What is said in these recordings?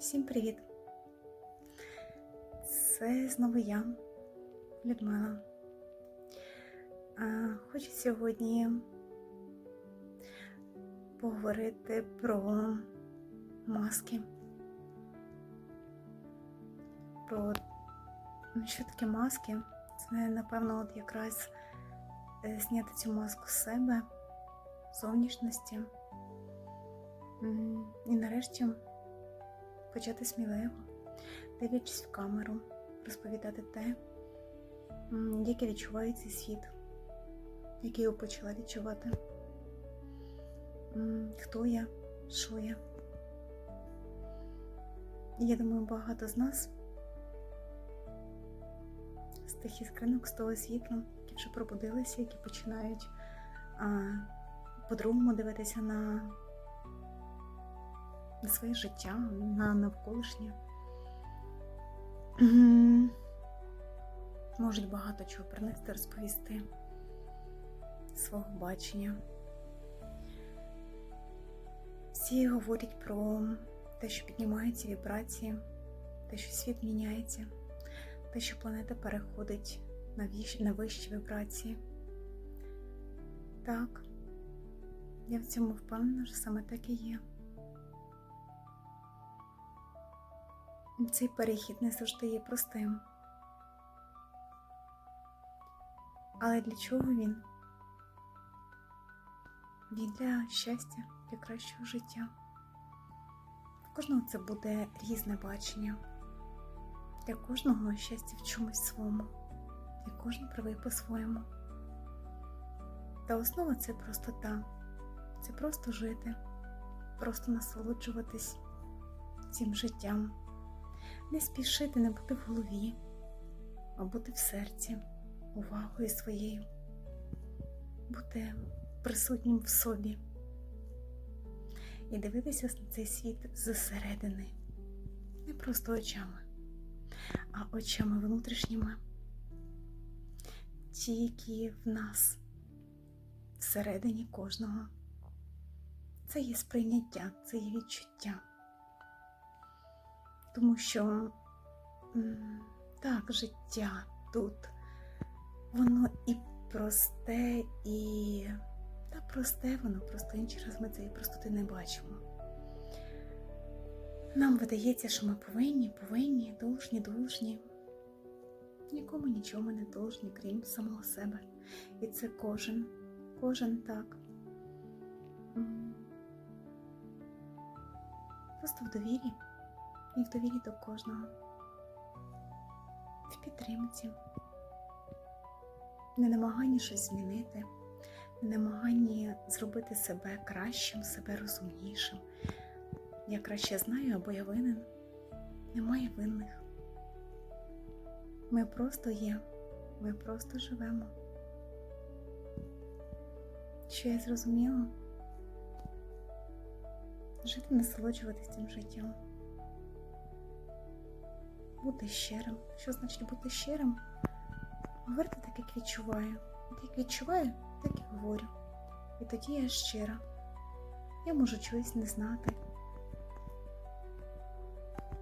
Всім привіт! Це знову я, Людмила. Хочу сьогодні поговорити про маски. Про ну, що таке маски? Це, напевно, от якраз е, зняти цю маску з себе, зовнішності. І нарешті почати сміливо, дивлячись в камеру, розповідати те, яке відчуває цей світ, який я почала відчувати. Хто я, що я. Я думаю, багато з нас з тих іскринок, з того світла, які вже пробудилися, які починають по-другому дивитися на на своє життя, на навколишнє. Можуть багато чого принести, розповісти свого бачення. Всі говорять про те, що піднімаються вібрації, те, що світ міняється, те, що планета переходить на, віщ... на вищі вібрації. Так, я в цьому впевнена, що саме так і є. Цей перехід не завжди є простим. Але для чого він? Він для щастя, для кращого життя. В кожного це буде різне бачення. Для кожного щастя в чомусь своєму, і кожен правий по-своєму. Та основа це простота, це просто жити, просто насолоджуватись цим життям не спішити не бути в голові, а бути в серці, увагою своєю, бути присутнім в собі і дивитися на цей світ зсередини, не просто очами, а очами внутрішніми, ті, які в нас всередині кожного. Це є сприйняття, це є відчуття. Тому що так, життя тут, воно і просте, і та просте, воно просто інший раз ми цієї простоти не бачимо. Нам видається, що ми повинні, повинні, должні, должні. Нікому нічого не должні, крім самого себе. І це кожен, кожен так. Просто в довірі і в довірі до кожного, в підтримці, не намаганні щось змінити, не намаганні зробити себе кращим, себе розумнішим. Я краще знаю або я винен. Немає винних. Ми просто є, ми просто живемо. Що я зрозуміла? Жити, насолоджуватися цим життям бути щирим. Що значить бути щирим? Говорити так, як відчуваю. От як відчуваю, так і говорю. І тоді я щира. Я можу чогось не знати.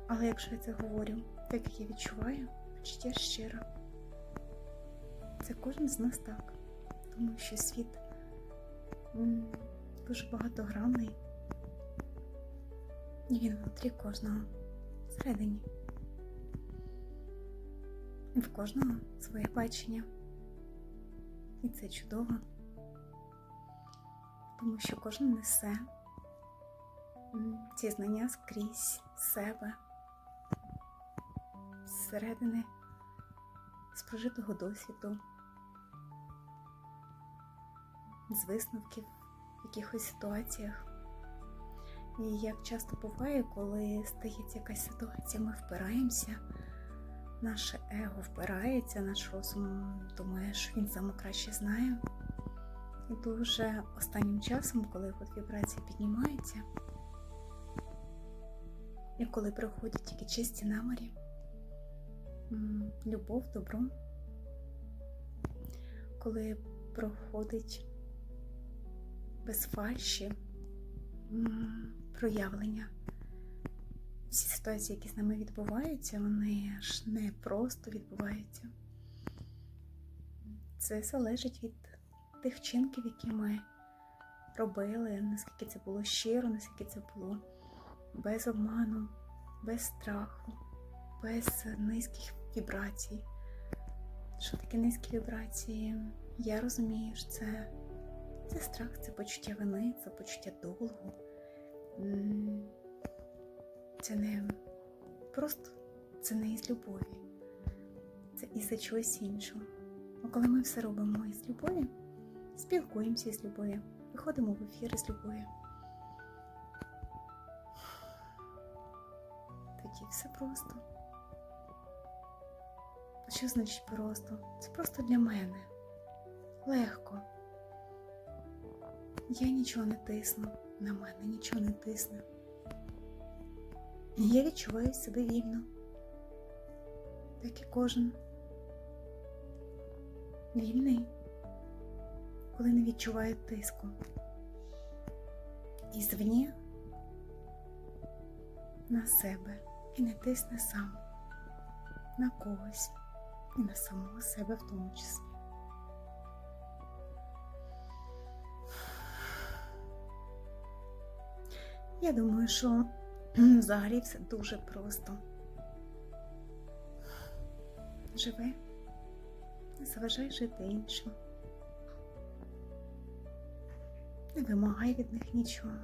Але якщо я це говорю, так як я відчуваю, значить я щира. Це кожен з нас так. Тому що світ дуже багатогранний. І він внутрі кожного всередині. В кожного своє бачення. І це чудово, тому що кожен несе ці знання скрізь себе, зсередини, з прожитого досвіду, з висновків в якихось ситуаціях. І як часто буває, коли стається якась ситуація, ми впираємося наше его впирається, наш розум думає, що він саме краще знає. І дуже останнім часом, коли от вібрації піднімаються, і коли приходять тільки чисті намірі, любов, добро, коли проходить без фальші проявлення всі ситуації, які з нами відбуваються, вони ж не просто відбуваються. Це залежить від тих вчинків, які ми робили, наскільки це було щиро, наскільки це було без обману, без страху, без низьких вібрацій. Що таке низькі вібрації? Я розумію, що це, це страх, це почуття вини, це почуття долгу. Це не просто це не із любові, це із-за чогось іншого. А коли ми все робимо із любові, спілкуємося із любові, виходимо в ефір з любові. Тоді все просто. Що значить просто? Це просто для мене. Легко. Я нічого не тисну, на мене нічого не тисне. І Я відчуваю себе вільно, так і кожен. Вільний, коли не відчуває тиску. І звні на себе і не тисне сам на когось і на самого себе в тому числі. Я думаю, що взагалі все дуже просто. Живи, не заважай жити іншим. Не вимагай від них нічого.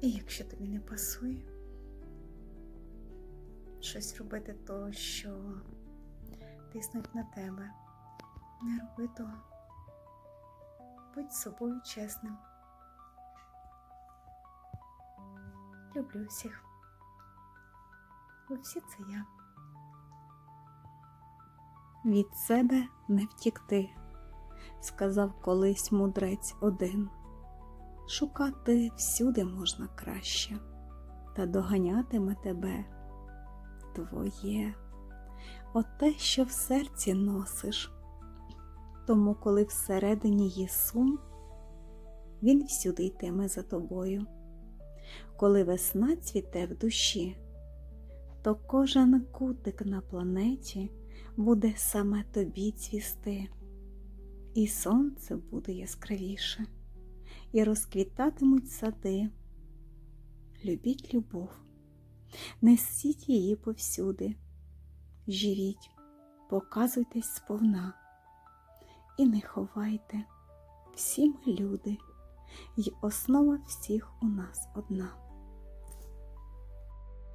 І якщо тобі не пасує щось робити то, що тиснуть на тебе, не роби того. Будь собою чесним. Люблю всіх. Ви всі це я. Від себе не втікти, сказав колись мудрець один. Шукати всюди можна краще, та доганятиме тебе твоє, оте, що в серці носиш. Тому, коли всередині є сум, він всюди йтиме за тобою. Коли весна цвіте в душі, то кожен кутик на планеті буде саме тобі цвісти, і сонце буде яскравіше, і розквітатимуть сади. Любіть любов, несіть її повсюди, живіть, показуйтесь сповна, і не ховайте, всі ми люди, й основа всіх у нас одна.